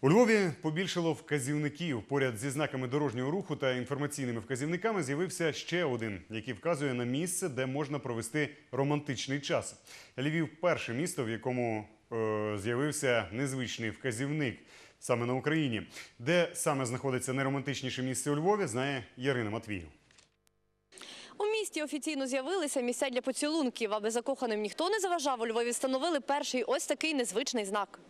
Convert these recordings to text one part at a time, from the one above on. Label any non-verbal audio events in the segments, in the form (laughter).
У Львові побільшало вказівників. Поряд зі знаками дорожнього руху та інформаційними вказівниками з'явився ще один, який вказує на місце, де можна провести романтичний час. Львів перше місто, в якому е, з'явився незвичний вказівник саме на Україні. Де саме знаходиться найромантичніше місце у Львові, знає Ярина Матвіїв. У місті офіційно з'явилися місця для поцілунків, аби закоханим ніхто не заважав. У Львові встановили перший ось такий незвичний знак.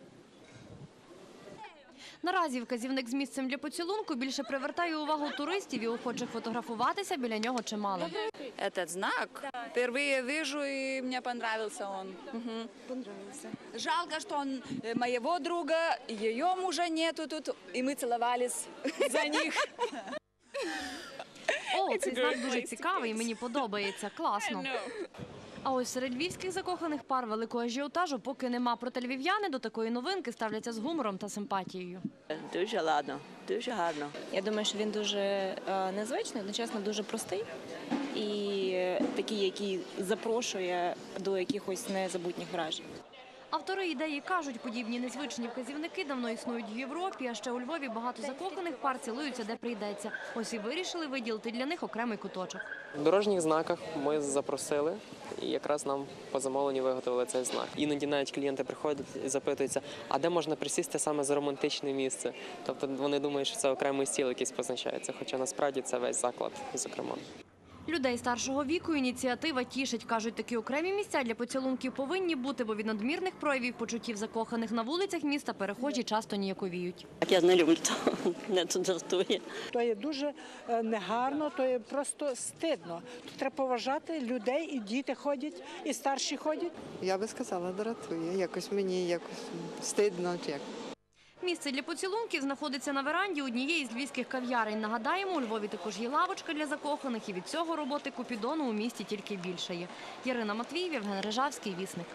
Наразі вказівник з місцем для поцілунку більше привертає увагу туристів і охочих фотографуватися біля нього чимало. этот знак. Впервые вижу, и мне понравился он. Понравился. Жалко, что он э, моего друга, ее мужа нету тут, и мы целовались (laughs) за них. О, цей знак дуже цікавий, мені подобається. Класно. А ось серед львівських закоханих пар великого ажіотажу поки нема. Проте львів'яни до такої новинки ставляться з гумором та симпатією. Дуже ладно, дуже гарно. Я думаю, що він дуже е, незвичний, одночасно дуже простий і такий, який запрошує до якихось незабутніх вражень. Автори ідеї кажуть, подібні незвичні вказівники давно існують в Європі, а ще у Львові багато закоханих пар цілуються, де прийдеться. Ось і вирішили виділити для них окремий куточок. В дорожніх знаках ми запросили, і якраз нам по замовленню виготовили цей знак. Іноді навіть клієнти приходять і запитуються, а де можна присісти саме за романтичне місце. Тобто вони думають, що це окремий стіл якийсь позначається, хоча насправді це весь заклад, зокрема. Людей старшого віку ініціатива тішить. Кажуть, такі окремі місця для поцілунків повинні бути, бо від надмірних проявів почуттів закоханих на вулицях міста перехожі часто ніяковіють. Я не люблю того, не тут жартує. То є дуже е, негарно, то є просто стидно. Тут треба поважати людей, і діти ходять, і старші ходять. Я би сказала, дратує. Якось мені якось стидно чи як. Місце для поцілунків знаходиться на веранді однієї з львівських кав'ярень. Нагадаємо, у Львові також є лавочка для закоханих, і від цього роботи Купідону у місті тільки більше є. Ярина Матвіїв, Євген Рижавський, Вісник.